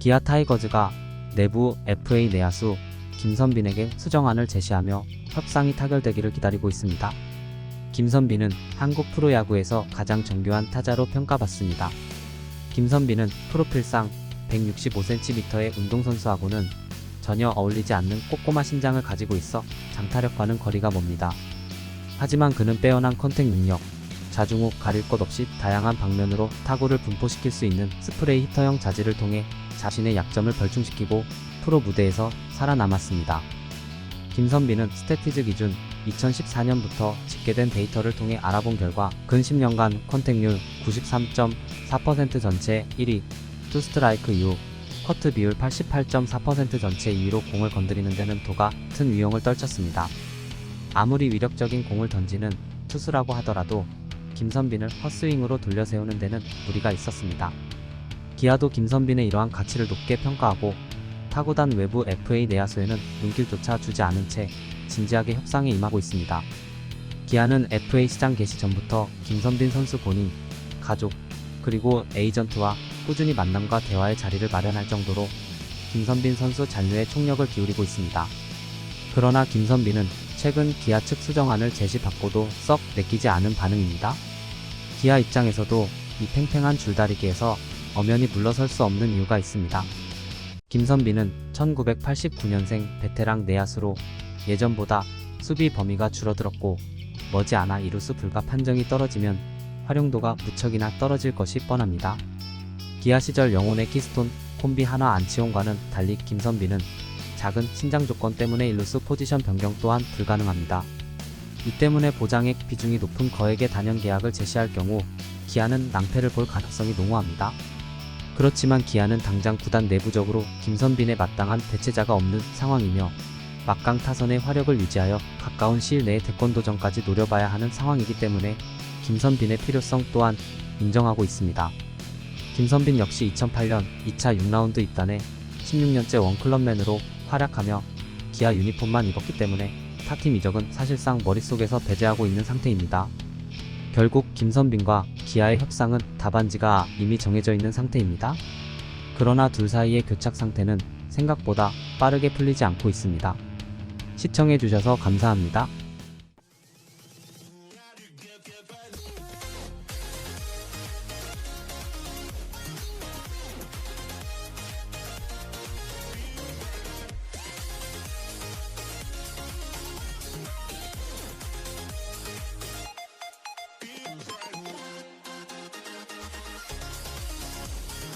기아 타이거즈가 내부 FA 내야수 김선빈에게 수정안을 제시하며 협상이 타결되기를 기다리고 있습니다. 김선빈은 한국 프로야구에서 가장 정교한 타자로 평가받습니다. 김선빈은 프로필상 165cm의 운동선수하고는 전혀 어울리지 않는 꼬꼬마 신장을 가지고 있어 장타력과는 거리가 멉니다. 하지만 그는 빼어난 컨택 능력, 자중후 가릴 것 없이 다양한 방면으로 타구를 분포시킬 수 있는 스프레이 히터형 자질을 통해 자신의 약점을 벌충시키고 프로 무대에서 살아남았습니다. 김선빈은 스태티즈 기준 2014년부터 집계된 데이터를 통해 알아본 결과 근 10년간 컨택률 93.4% 전체 1위, 투 스트라이크 이후 커트 비율 88.4% 전체 2위로 공을 건드리는 데는 도가 튼 위용을 떨쳤습니다. 아무리 위력적인 공을 던지는 투수라고 하더라도 김선빈을 헛스윙으로 돌려 세우는 데는 무리가 있었습니다. 기아도 김선빈의 이러한 가치를 높게 평가하고 타구단 외부 FA 내야수에는 눈길조차 주지 않은 채 진지하게 협상에 임하고 있습니다. 기아는 FA 시장 개시 전부터 김선빈 선수 본인, 가족, 그리고 에이전트와 꾸준히 만남과 대화의 자리를 마련할 정도로 김선빈 선수 잔류에 총력을 기울이고 있습니다. 그러나 김선빈은 최근 기아 측 수정안을 제시받고도 썩 내키지 않은 반응입니다. 기아 입장에서도 이 팽팽한 줄다리기에서 엄연히 물러설 수 없는 이유가 있습니다. 김선빈은 1989년생 베테랑 내야수로 예전보다 수비 범위가 줄어들었고 머지않아 이루수 불가 판정이 떨어지면 활용도가 무척이나 떨어질 것이 뻔합니다. 기아 시절 영혼의 키스톤 콤비 하나 안치홍과는 달리 김선빈은 작은 신장 조건 때문에 일루수 포지션 변경 또한 불가능합니다. 이 때문에 보장액 비중이 높은 거액의 단연 계약을 제시할 경우 기아는 낭패를 볼 가능성이 농후합니다. 그렇지만 기아는 당장 구단 내부적으로 김선빈에 마땅한 대체자가 없는 상황이며 막강 타선의 화력을 유지하여 가까운 시일 내에 태권도전까지 노려봐야 하는 상황이기 때문에 김선빈의 필요성 또한 인정하고 있습니다. 김선빈 역시 2008년 2차 6라운드 입단해 16년째 원클럽맨으로 활약하며 기아 유니폼만 입었기 때문에 타팀 이적은 사실상 머릿속에서 배제하고 있는 상태입니다. 결국 김선빈과 기아의 협상은 답안지가 이미 정해져 있는 상태입니다. 그러나 둘 사이의 교착 상태는 생각보다 빠르게 풀리지 않고 있습니다. 시청해주셔서 감사합니다.